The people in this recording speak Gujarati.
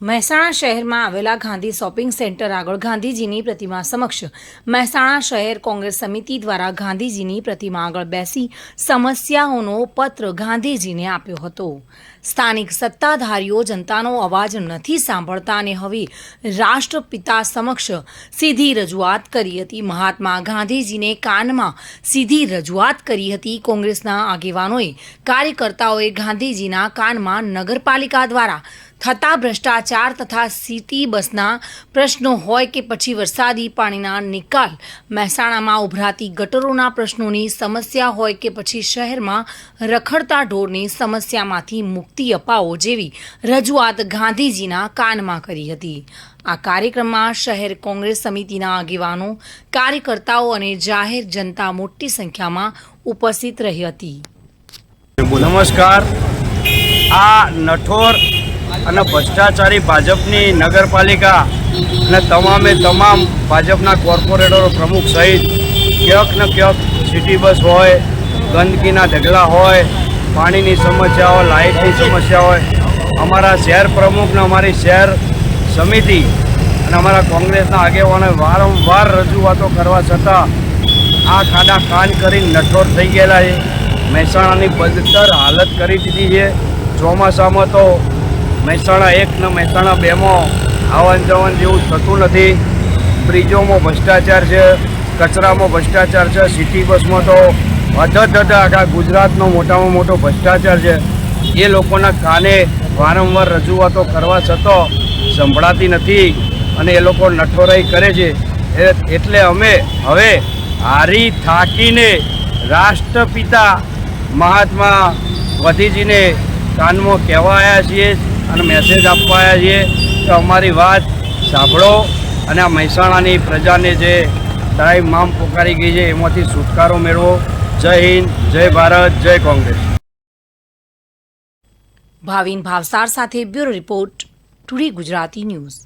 મહેસાણા શહેરમાં આવેલા ગાંધી શોપિંગ સેન્ટર આગળ ગાંધીજીની પ્રતિમા સમક્ષ મહેસાણા શહેર કોંગ્રેસ સમિતિ દ્વારા ગાંધીજીની પ્રતિમા આગળ બેસી સમસ્યાઓનો પત્ર ગાંધીજીને આપ્યો હતો. સ્થાનિક સત્તાધારીઓ જનતાનો અવાજ નથી સાંભળતા અને હવે રાષ્ટ્રપિતા સમક્ષ સીધી રજૂઆત કરી હતી. મહાત્મા ગાંધીજીને કાનમાં સીધી રજૂઆત કરી હતી. કોંગ્રેસના આગેવાનોએ કાર્યકર્તાઓએ ગાંધીજીના કાનમાં નગરપાલિકા દ્વારા થતા ભ્રષ્ટાચાર તથા સિટી બસના પ્રશ્નો હોય કે પછી વરસાદી પાણીના નિકાલ. મહેસાણામાં ઉભરાતી ગટરોના પ્રશ્નોની સમસ્યા હોય કે પછી શહેરમાં રખડતા ઢોરની સમસ્યામાંથી મુક્તિ અપાવો જેવી રજૂઆત ગાંધીજીના કાનમાં કરી હતી. આ કાર્યક્રમમાં શહેર કોંગ્રેસ સમિતિના આગેવાનો, કાર્યકર્તાઓ અને જાહેર જનતા મોટી સંખ્યામાં ઉપસ્થિત રહી હતી. નમસ્કાર. આ નઠોર અને ભ્રષ્ટાચારી ભાજપની નગરપાલિકા અને તમામે તમામ ભાજપના કોર્પોરેટરો પ્રમુખ સહિત ક્યાંક ને ક્યાંક સિટી બસ હોય, ગંદકીના ઢગલા હોય, પાણીની સમસ્યા હોય, લાઇટની સમસ્યા હોય, અમારા શહેર પ્રમુખને અમારી શહેર સમિતિ અને અમારા કોંગ્રેસના આગેવાનોએ વારંવાર રજૂઆતો કરવા છતાં આ ખાડા કાન કરીને નઠોર થઈ ગયેલા છે. મહેસાણાની બદતર હાલત કરી દીધી છે. ચોમાસામાં તો મહેસાણા એક ને મહેસાણા બેમાં આવન જવન જેવું થતું નથી. બ્રિજોમાં ભ્રષ્ટાચાર છે, કચરામાં ભ્રષ્ટાચાર છે, સિટી બસમાં તો અધધ આખા ગુજરાતનો મોટામાં મોટો ભ્રષ્ટાચાર છે. એ લોકોના કાને વારંવાર રજૂઆતો કરવા છતાં સંભળાતી નથી અને એ લોકો નઠોરાઈ કરે છે. એટલે અમે હવે હારી થાકીને રાષ્ટ્રપિતા મહાત્મા ગાંધીજીને કાનમાં કહેવા આવ્યા છીએ. અને મેસેજ આપવા છીએ કે અમારી વાત સાંભળો અને આ મહેસાણાની પ્રજાને જે ટાઈમ મામ પોકારી ગઈ છે, એમાંથી છુટકારો મેળવો. જય હિન્દ, જય ભારત, જય કોંગ્રેસ. ભાવિન ભાવસાર સાથે bureau report, today Gujarati news.